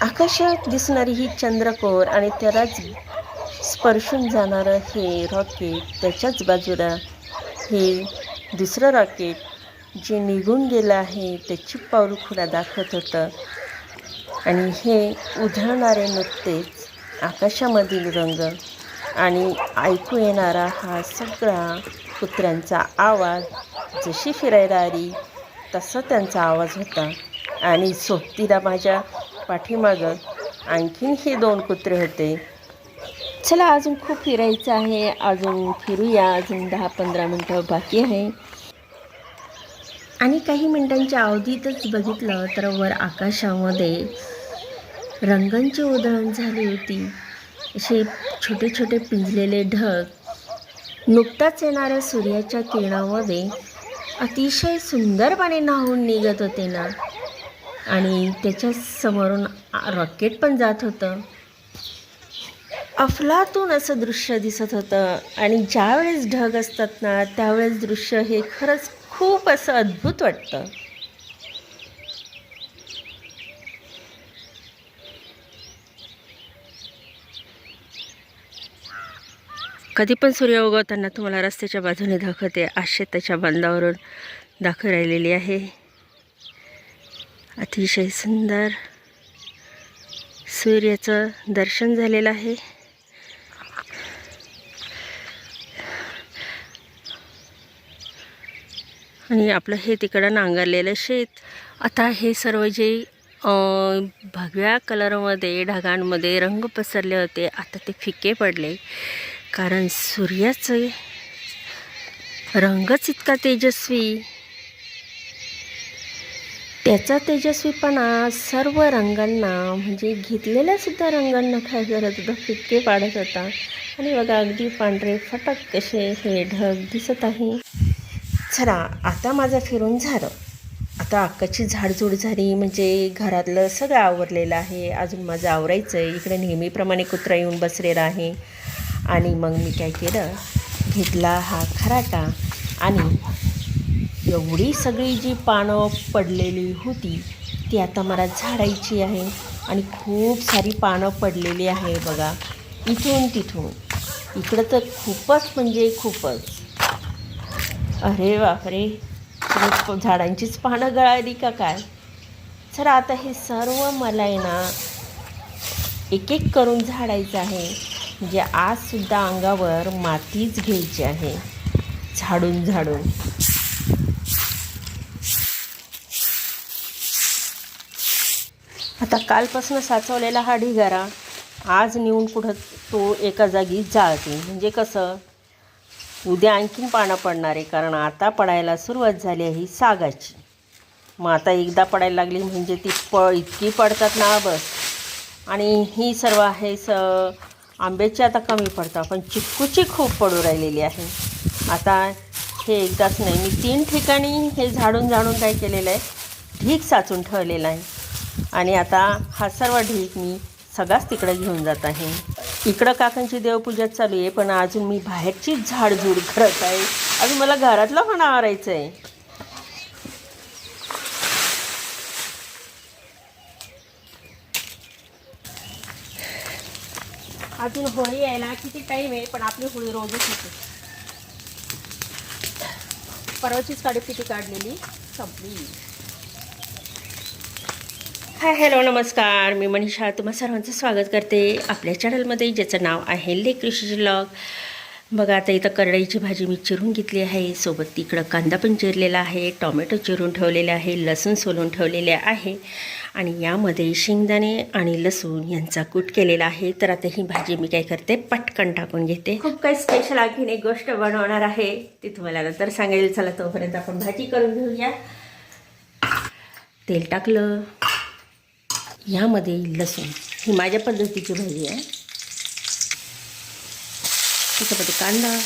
आकाशात दिसणारी ही चंद्रकोर आणि त्यालाच स्पर्शून जाणारं हे रॉकेट त्याच्याच बाजूला हे दुसरं रॉकेट जे निघून गेलं आहे त्याची पाऊलखुडा दाखवत होतं. आणि हे उधळणारे नुकतेच आकाशामधील रंग आणि ऐकू येणारा हा सगळा कुत्र्यांचा आवाज जशी फिरायला आली तसा त्यांचा आवाज होता. आणि सोबतीला माझ्या पाठीमागं. आणखीन हे दोन कुत्रे होते. चला अजून खूप फिरायचं आहे. अजून फिरूया. अजून दहा पंधरा मिनटं बाकी आहे. आणि काही मिनिटांच्या अवधीतच बघितलं तर वर आकाशामध्ये रंगांची उधळण झाली होती. असे छोटे छोटे पिंजलेले ढग नुकताच येणाऱ्या सूर्याच्या किरणामध्ये अतिशय सुंदरपणे न्हावून निघत होते ना. आणि त्याच्या समोरून रॉकेट पण जात होतं. अफलातून असं दृश्य दिसत होतं. आणि ज्यावेळेस ढग असतात ना त्यावेळेस दृश्य हे खरंच खूप असं अद्भुत वाटतं. कधी पण सूर्य उगवताना तुम्हाला रस्त्याच्या बाजूने दाखवते. आज त्याच्या बांधावरून दाखव राहिलेली आहे. अतिशय सुंदर सूर्याचं दर्शन झालेलं आहे. आणि आपलं हे तिकडं नांगरलेलं शेत. आता हे सर्व जे भगव्या कलरमध्ये ढगांमध्ये रंग पसरले होते आता ते फिके पडले. कारण सूर्याचे रंगच इतका तेजस्वी त्याचा तेजस्वीपणा सर्व रंगांना म्हणजे घेतलेल्यासुद्धा रंगांना काय करत होता? फिक्के पाडत होता. आणि बघा अगदी पांढरे फटक कसे हे ढग दिसत आहे. चला आता माझं फिरून झालं. आता अक्काची झाडझूड झाली म्हणजे घरातलं सगळं आवरलेलं आहे. अजून माझं आवरायचं आहे इकडे नेहमीप्रमाणे कुत्रा येऊन बसलेला आहे. आणि मग मी काय केलं? घेतला हा खराटा. आणि एवढी सगळी जी पानं पडलेली होती ती आता मला झाडायची आहे. आणि खूप सारी पानं पडलेली आहे बघा इथून तिथून. इकडं तर खूपच म्हणजे खूपच. अरे बापरे झाडांचीच पानं गळाली का काय? सर आता हे सर्व मला आहे ना एक एक करून झाडायचं आहे. म्हणजे आजसुद्धा अंगावर मातीच घ्यायची आहे. झाडून झाडून. आता कालपासून साचवलेला हा ढिगारा आज नेऊन कुठं तो एका जागी जाळते. म्हणजे कसं? उद्या आणखीन पानं पडणार आहे कारण आता पडायला सुरुवात झाली आहे ही सागाची. मग आता एकदा पडायला लागली म्हणजे ती प इतकी पडतात ना बस. आणि ही सर्व आहे स आंब्याची आता कमी पडतात पण चिक्कूची खूप पडू राहिलेली आहे. आता हे एकदाच नाही मी तीन ठिकाणी हे झाडून झाडून काय केलेलं आहे ढीक साचून ठेवलेलं आहे. आणि आता हा सर्व ढीक मी सगळाच तिकडे घेऊन जात आहे. इकडं काकांची देवपूजा चालू आहे पण अजून मी बाहेरचीच झाडझूड करत आहे. अजून मला घरातलं पण आवरायचं आहे अजून होळी यायला किती टाईम आहे पण आपली होळी रोजच होते. परवाचीच काडीपिटी काढलेली संपली. हाय हॅलो नमस्कार. मी मनीषा. तुम्हा सर्वांचं स्वागत करते आपल्या चॅनलमध्ये ज्याचं नाव आहे ले कृषी लॉग बघा आता इथं करडईची भाजी मी चिरून घेतली आहे. सोबत तिकडं कांदा पण चिरलेला आहे टॉमॅटो चिरून ठेवलेले आहे लसूण सोलून ठेवलेले आहे. आणि यामध्ये शेंगदाणे आणि लसूण यांचा कूट केलेला आहे. तर आता ही भाजी मी काय करते पटकन टाकून घेते. खूप काही स्पेशल आणखीन एक गोष्ट बनवणार आहे. ती तुम्हाला नंतर सांगेल. चला तोपर्यंत आपण भाजी करून घेऊया. तेल टाकलं. ह्यामध्ये लसूण. ही माझ्या पद्धतीची भाजी आहे. त्याच्यामध्ये कांदा.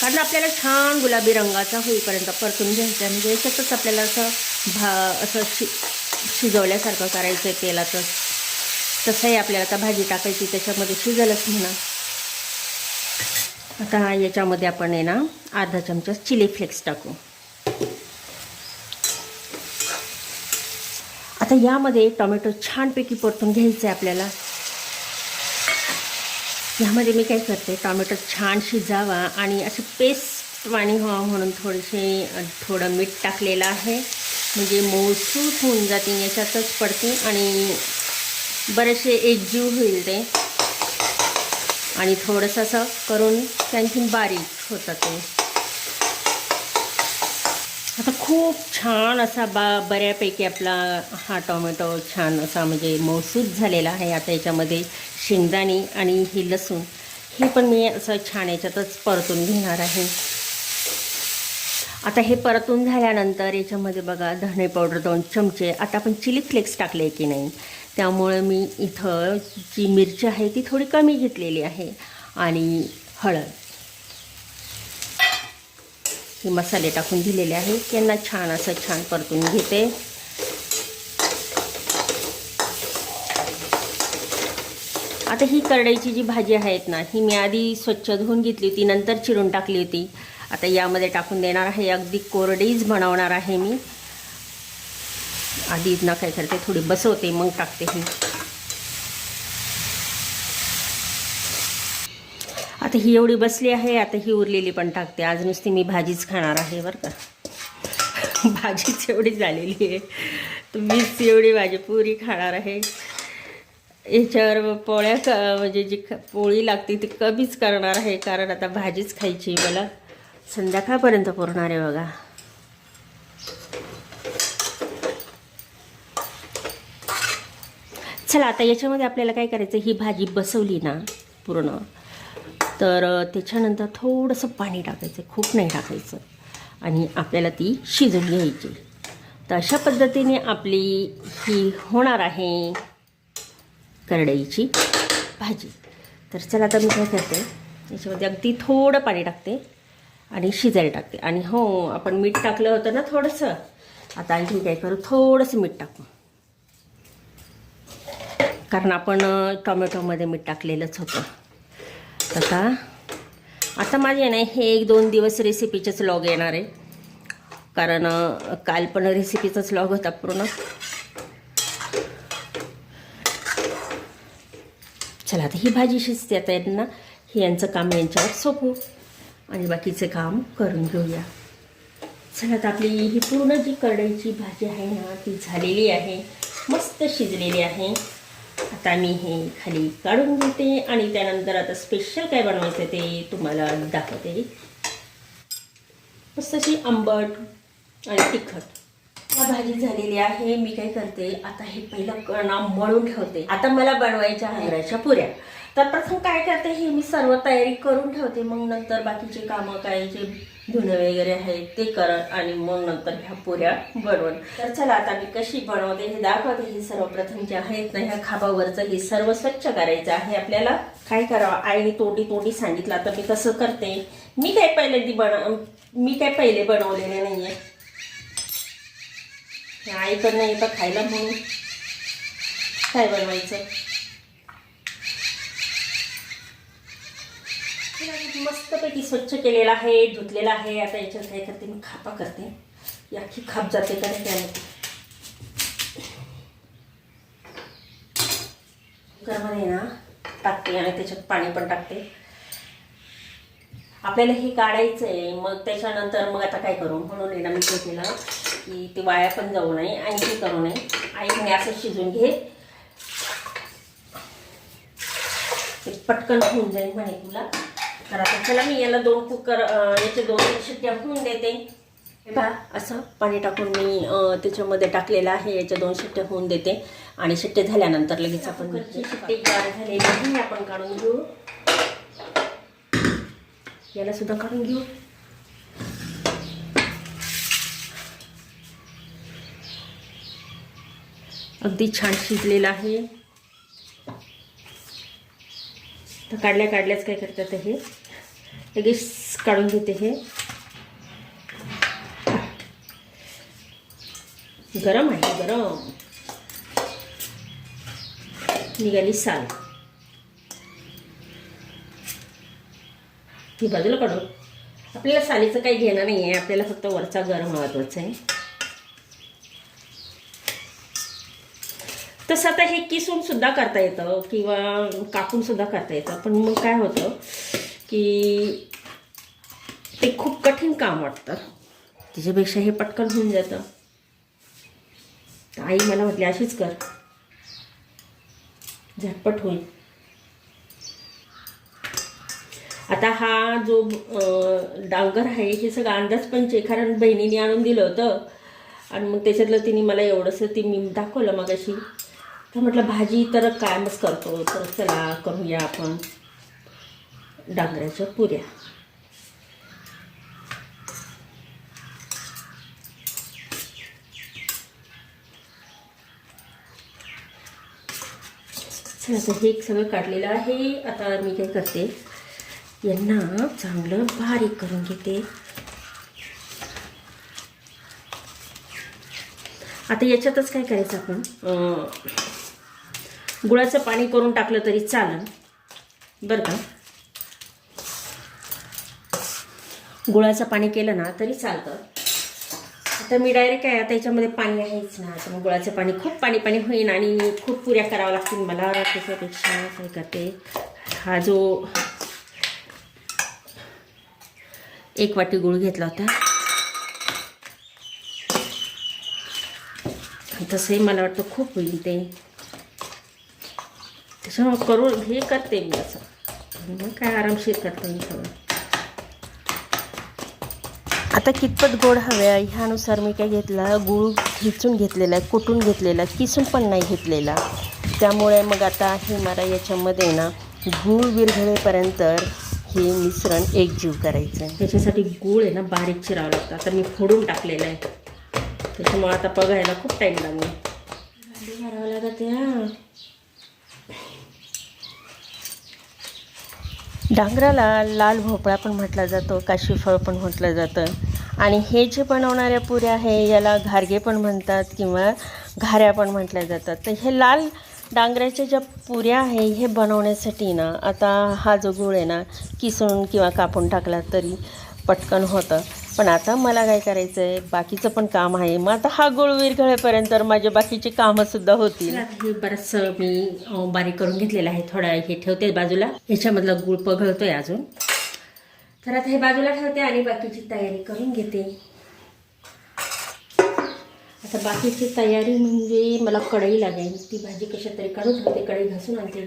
कांदा आपल्याला छान गुलाबी रंगाचा होईपर्यंत परतून घ्यायचा म्हणजे याच्यातच आपल्याला असं भा असं शि शिजवल्यासारखं करायचं आहे तेलातच तसंही आपल्याला आता भाजी टाकायची त्याच्यामध्ये शिजलच म्हणा. आता याच्यामध्ये आपण आहे ना अर्धा चमचा चिली फ्लेक्स टाकू. आता यामध्ये टोमॅटो छानपैकी परतून घ्यायचं आहे आपल्याला. यामध्ये मी काय करते टोमॅटो छान शिजावा आणि असं पेस्टवाणी व्हावं म्हणून थोडेसे थोडं मीठ टाकलेलं आहे. म्हणजे मऊसूत होऊन जाते याच्यातच पडते आणि बरेचसे एकजीव होईल ते. आणि थोडंसं असं करून ते आणखीन बारीक होतं ते. आता खूप छान असा बा बऱ्यापैकी आपला हा टोमॅटो छान असा म्हणजे मौसूद झालेला आहे. आता याच्यामध्ये शेंगदाणे आणि ही लसूण हे पण मी असं छान याच्यातच परतून घेणार आहे. आता हे परतून झाल्यानंतर याच्यामध्ये बघा धणे पावडर दोन चमचे आता आपण चिली फ्लेक्स टाकले की नाही त्यामुळे मी इथं जी मिरची आहे ती थोडी कमी घेतलेली आहे आणि हळद. हे मसाले टाकून दिलेले आहे त्यांना छान असं छान परतून घेते. आता ही करडईची जी भाजी आहेत ना ही मी आधी स्वच्छ धुवून घेतली होती नंतर चिरून टाकली होती. आता यामध्ये टाकून देणार आहे अगदी कोरडीच बनवणार आहे मी. आधी ना काय करते थोडी बसवते मग टाकते ही. आता ही एवढी बसली आहे आता ही उरलेली पण टाकते. आज नुसती मी भाजीच खाणार आहे बरं का. भाजीच एवढी झालेली आहे. तर मीच एवढी भाजी पुरी खाणार आहे. याच्यावर पोळ्या क म्हणजे जी ख पोळी लागते ती कमीच करणार आहे कारण आता भाजीच खायची मला. संध्याकाळपर्यंत पुरणार आहे बघा. चला आता याच्यामध्ये आपल्याला काय करायचं? ही भाजी बसवली ना पूर्ण. तर त्याच्यानंतर थोडंसं पाणी टाकायचं खूप नाही टाकायचं. आणि आपल्याला ती शिजून घ्यायची. तर अशा पद्धतीने आपली ही होणार आहे करडईची भाजी. तर चला आता मी काय करते याच्यामध्ये अगदी थोडं पाणी टाकते आणि शिजायला टाकते. आणि हो आपण मीठ टाकलं होतं ना थोडंसं आता आणखी काय करू थोडंसं मीठ टाकू. कारण आपण टोमॅटोमध्ये मीठ टाकलेलंच होतं. आता आता माझे नाही हे एक दोन दिवस रेसिपीचेच लॉग येणार आहे. कारण काल पण रेसिपीचाच लॉग होता पूर्ण. चला आता ही भाजी शिजते. आता यांना हे यांचं काम यांच्यावर सोपू. आणि बाकीचे काम करून घेऊया. चला आता आपली ही पूर्ण जी करड्याची भाजी आहे ना ती झालेली आहे. मस्त शिजलेली आहे. आता मी हे खाली काढून घेते आणि त्यानंतर आता स्पेशल काय बनवायचं ते तुम्हाला दाखवते. मस्त अशी आंबट आणि तिखट. हा भाजी झालेली आहे मी काय करते आता हे पहिलं कणा मळून ठेवते. आता मला बनवायच्या हंगराच्या पुऱ्या. तर प्रथम काय करते हे मी सर्व तयारी करून ठेवते मग नंतर बाकीचे कामं काय जे धुणं वगैरे आहे ते कर आणि मग नंतर ह्या पुऱ्या बनवून. तर चला आता मी कशी बनवते हे दाखवते. हे सर्वप्रथम जे आहेत ना ह्या खाबावरचं हे सर्व स्वच्छ करायचं आहे आपल्याला. काय करावं? आईने तोंडी तोंडी सांगितलं. आता मी तसं करते. मी काय पहिल्यांदी बन मी काय पहिले बनवलेले नाहीये. आईकडनं येतं खायला म्हणून. काय बनवायचं? मस्तपैकी स्वच्छ केलेला आहे धुतलेला आहे. आता याच्यात काय करते मी? खापा करते. याखी खाप जाते का नाही त्यामध्ये कुकरमध्ये ना टाकते आणि त्याच्यात पाणी पण टाकते. आपल्याला हे काढायचं आहे. मग त्याच्यानंतर मग आता काय करू? म्हणून आहे मी केलं की ते वाया पण जाऊ नये आणि ते करू नये. आई म्हणे असं शिजून घे. पटकन होऊन जाईल म्हणे तुला. तर आता चला मी याला दोन कुकर याचे दोन शिट्ट्या होऊन देते. हे पहा असं पाणी टाकून मी त्याच्यामध्ये टाकलेलं आहे याच्या दोन शिट्ट्या होऊन देते. आणि शिट्टे झाल्यानंतर लगेच आपण शिट्टे गार झालेली आहे आपण काढून घेऊ. याला सुद्धा काढून घेऊ. अगदी छान शिजलेलं आहे. तर काढल्या काढल्याच काय करतात हे? लगेच काढून घेते हे. गरम आहे गरम. निघाली साल. ही बाजूला काढू. आपल्याला सालीचं काही घेणं नाही आहे आपल्याला फक्त वरचा गरम महत्त्वाचा आहे. तसं आता हे किसून सुद्धा करता येतं किंवा कापून सुद्धा करता येतं पण मग काय होतं की ते खूप कठीण काम वाटतं. त्याच्यापेक्षा हे पटकन होऊन जातं. आई मला म्हटली अशीच कर. झटपट होईल. आता हा जो डांगर आहे हे सगळं अंदाजपंच आहे कारण बहिणीने आणून दिलं होतं. आणि मग त्याच्यातलं तिने मला एवढंसं ती मी दाखवलं मग अशी तर म्हटलं भाजी तर कायमच करतो. तर चला करूया आपण. डांगराच्या पुऱ्या. आता तर हे सगळं काढलेलं आहे. आता मी काय करते यांना चांगलं बारीक करून घेते. आता याच्यातच काय करायचं आपण? गुळाचं पाणी करून टाकलं तरी चालेल. बरं का? गुळाचं पाणी केलं ना तरी चालतं. आता मी डायरेक्ट काय आता याच्यामध्ये पाणी आहेच ना. तर मग गुळाचं पाणी खूप पाणी पाणी होईन आणि खूप पुऱ्या कराव्या लागतील मला त्याच्यापेक्षा काय करते? हा जो एक वाटी गुळ घेतला होता. तसंही मला वाटतं खूप होईल ते. त्याच्यामुळे करून हे करते मी असं. मग काय आरामशीर करते मी सगळं. आता कितपत गोड हव्या ह्यानुसार मी काय घेतला? गूळ ठेचून घेतलेला आहे कुटून घेतलेला किसून पण नाही घेतलेला. त्यामुळे मग आता हे मला याच्यामध्ये ना गूळ विरघळेपर्यंत हे मिश्रण एकजीव करायचं आहे त्याच्यासाठी गूळ आहे ना बारीक चिरावं लागतं. आता मी फोडून टाकलेलं आहे. त्याच्यामुळे आता बघायला खूप टाईम लागेल. भरावं लागत या डांगराला लाल भोपळा पण म्हटला जातो काशीफळ पण म्हटलं जातं. आणि हे जे बनवणाऱ्या पुऱ्या आहे याला घारगे पण म्हणतात किंवा घाऱ्या पण म्हटल्या जातात. तर हे लाल डांगऱ्याच्या ज्या पुऱ्या आहे हे बनवण्यासाठी ना आता हा जो गुळ आहे ना किसून किंवा कापून टाकला तरी पटकन होतं. पण आता मला काय करायचं आहे बाकीचं पण काम आहे. मग आता हा गुळ विरघळेपर्यंत माझे बाकीचे कामंसुद्धा होतील. हे बरंचसं मी बारीक करून घेतलेलं आहे. थोडा हे ठेवते बाजूला. ह्याच्यामधला गुळ पघळतोय अजून. तर आता हे बाजूला ठेवते आणि बाकीची तयारी करून घेते. आता बाकीची तयारी म्हणजे मला कढई लागेल. ती भाजी कशा तरी काढून ठेवते कढई घासून आणते.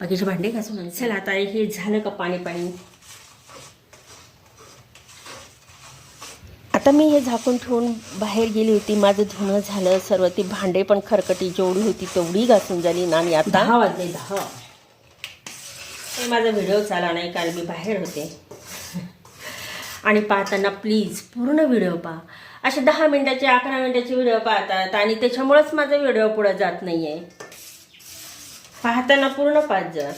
बाकीचे भांडे घासून आणते. चला आता हे झालं का पाणी पाणी? आता मी हे झाकून ठेवून बाहेर गेली होती. माझं धुणं झालं. सर्व ती भांडे पण खरकटी जेवढी होती तेवढी घासून झाली. ना आणि आता दहा वाजले दहा. हे माझा व्हिडिओ चाला नाही कारण मी बाहेर होते. आणि पाहताना प्लीज पूर्ण व्हिडिओ पहा. असे दहा मिनटाचे अकरा मिनटाचे व्हिडिओ पाहतात आणि त्याच्यामुळेच माझा व्हिडिओ पुढं जात नाही आहे पाहताना पूर्ण पाच जा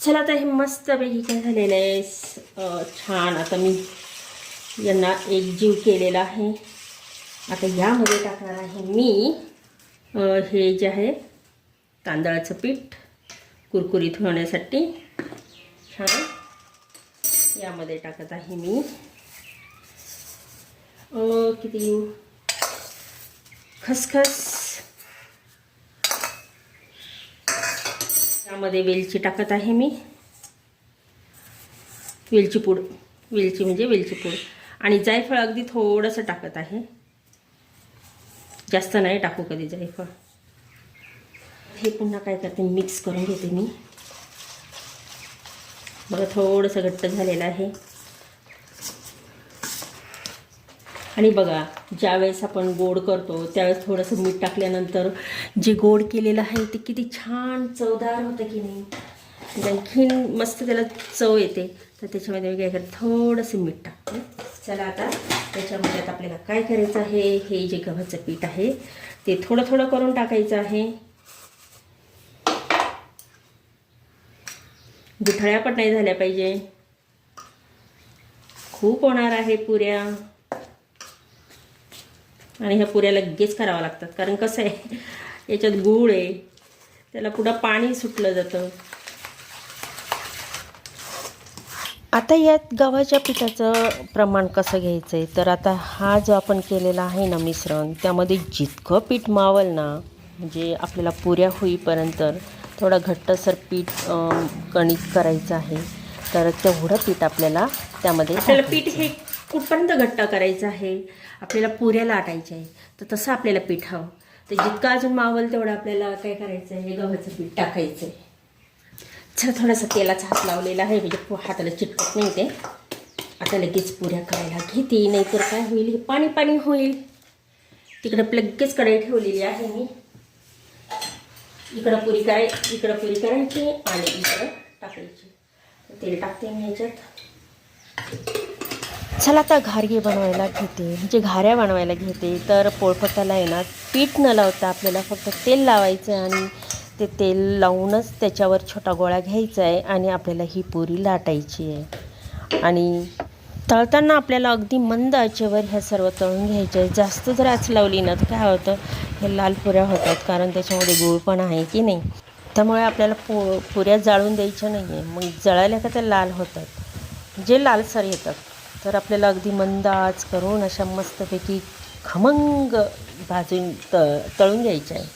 चला आता हे मस्तपैकी काय झालेलं आहे. छान. आता मी यांना एकजीव केलेला आहे. आता यामध्ये टाकणार आहे मी. हे जे आहे तांदळाचं पीठ कुरकुरीत होण्यासाठी. छान. यामध्ये टाकत आहे मी. किती? खसखस. यामध्ये वेलची टाकत आहे मी. वेलची पूड वेलची म्हणजे वेलची पूड. आणि जायफळ अगदी थोडंसं टाकत आहे. जास्त नाही टाकू कधी जायफळ. हे पुन्हा काय करते? मिक्स करून घेते मी. बघा थोडंसं घट्ट झालेलं आहे. आणि बघा ज्यावेळेस आपण गोड करतो त्यावेळेस थोडंसं मीठ टाकल्यानंतर जे गोड केलेलं आहे ते किती छान चवदार होतं की नाही. म्हणजे आणखीन मस्त त्याला चव येते. तर त्याच्यामध्ये मी काय करते थोडंसं मीठ टाकते. चला आता त्याच्यामध्ये आता आपल्याला काय करायचं आहे हे जे गव्हाचं पीठ आहे ते थोडं थोडं करून टाकायचं आहे. गुठळ्या पण नाही झाल्या पाहिजे. खूप होणार आहे पुऱ्या. आणि ह्या पुऱ्या लगेच कराव्या लागतात. कारण कसं आहे याच्यात गूळ आहे. त्याला पुढं पाणी सुटलं जातं. आता यात गव्हाच्या पिठाचं प्रमाण कसं घ्यायचं आहे तर आता हा जो आपण केलेला आहे ना मिश्रण त्यामध्ये जितकं पीठ मावल ना म्हणजे आपल्याला पुऱ्या होईपर्यंत थोडं घट्टसर पीठ कणिक करायचं आहे. तर तेवढं पीठ आपल्याला त्यामध्ये आपल्याला पीठ हे कुठपर्यंत घट्ट करायचं आहे? आपल्याला पुऱ्या लाटायच्या आहे तर तसं आपल्याला पीठ हवं. तर जितकं अजून मावल तेवढं आपल्याला काय करायचं आहे गव्हाचं पीठ टाकायचं आहे चला थोडासा तेलाचा हात लावलेला आहे. म्हणजे हाताला चिटकत नाही ते. आता लगेच पुऱ्या करायला घेते. नाहीतर काय होईल? हे पाणी पाणी होईल. तिकडं लगेच कढई ठेवलेली आहे मी. इकडं पुरी कराय इकडं पुरी करायची आणि इकडं टाकायची. तेल टाकते मी ह्याच्यात चला आता घारगे बनवायला घेते. म्हणजे घाऱ्या बनवायला घेते तर पोळपटाला आहे ना पीठ न लावता आपल्याला फक्त तेल लावायचं आहे आणि ते तेल लावूनच त्याच्यावर छोटा गोळा घ्यायचा आहे आणि आपल्याला ही पुरी लाटायची आहे आणि तळताना आपल्याला अगदी मंद आचेवर ह्या सर्व तळून घ्यायचे आहे. जास्त जर आच लावली ना तर काय होतं? हे लाल पुऱ्या होतात कारण त्याच्यामध्ये गुळ पण आहे की नाही? त्यामुळे आपल्याला पु पुऱ्या जाळून द्यायच्या नाही आहे मग जळाल्या का त्या लाल होतात? जे लालसर येतात तर आपल्याला अगदी मंद आच करून अशा मस्तपैकी खमंग भाजून त तळून घ्यायच्या आहे.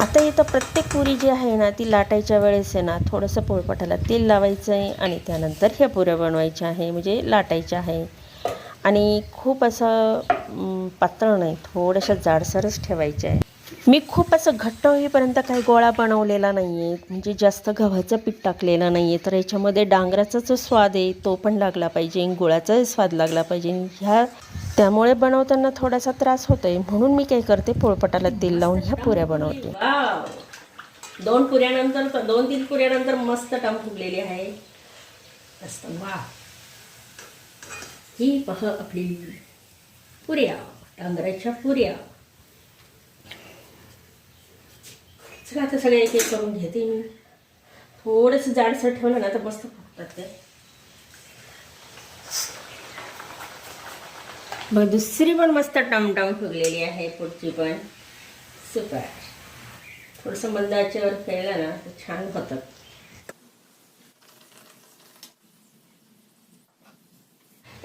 आता इथं प्रत्येक पुरी जी आहे ना ती लाटायच्या वेळेस आहे ना थोडंसं पोळपाटाला तेल लावायचं आहे आणि त्यानंतर ह्या पुऱ्या बनवायच्या आहे म्हणजे लाटायच्या आहे. आणि खूप असं पातळ नाही थोड्याशा जाडसरच ठेवायच्या आहे. मी खूप असं घट्ट होईपर्यंत काही गोळा बनवलेला नाही आहे म्हणजे जास्त गव्हाचं पीठ टाकलेलं नाही आहे तर याच्यामध्ये डांगराचा जो स्वाद आहे तो पण लागला पाहिजे गुळाचाही स्वाद लागला पाहिजे. ह्या त्यामुळे बनवताना थोडासा त्रास होतो आहे म्हणून मी काय करते पोळपटाला तेल लावून ह्या पुऱ्या बनवते. दोन पुऱ्यानंतर दोन तीन पुऱ्यानंतर मस्त टम फुगलेली आहे. मस्त वा ही पह आपली पुऱ्या डांगराच्या पुऱ्या. चला आता सगळे एक एक करून घेते मी. थोडंसं जाडसर ठेवलं ना तर मस्त फुगतात ते. बघ दुसरी पण मस्त टमटम फुगलेली आहे पुढची पण. सुपर थोडंसं मंद आचेवर केलं ना तर छान होतं.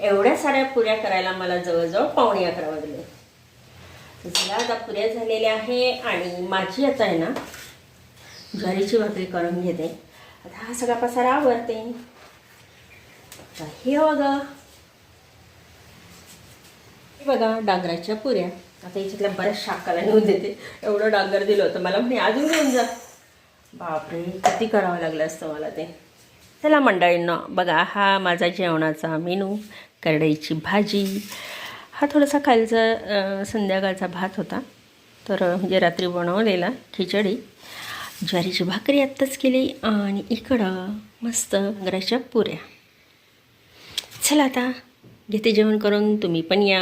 एवढ्या साऱ्या पुऱ्या करायला मला जवळजवळ पावणे अकरा वाजले. चला आता पुऱ्या झालेल्या आहे आणि माझी आता आहे ना ज्वारीची भाकरी करून घेते. आता हा सगळा पसारा आवडते हे बघा. बघा डांगराच्या पुऱ्या. आता याच्यातल्या बऱ्याच शाकाला नेऊन देते. एवढं डांगर दिलं होतं मला. म्हणे अजून घेऊन जा. बापरे किती करावं लागलं असतं मला ते. चला मंडळींना बघा हा माझा जेवणाचा मेनू. करडईची भाजी. हा थोडासा खालचा संध्याकाळचा भात होता. तर म्हणजे रात्री बनवलेला खिचडी. ज्वारीची भाकरी आत्ताच केली आणि इकडं मस्त डांगराच्या पुऱ्या. चला आता घेते जेवण करून. तुम्ही पण या.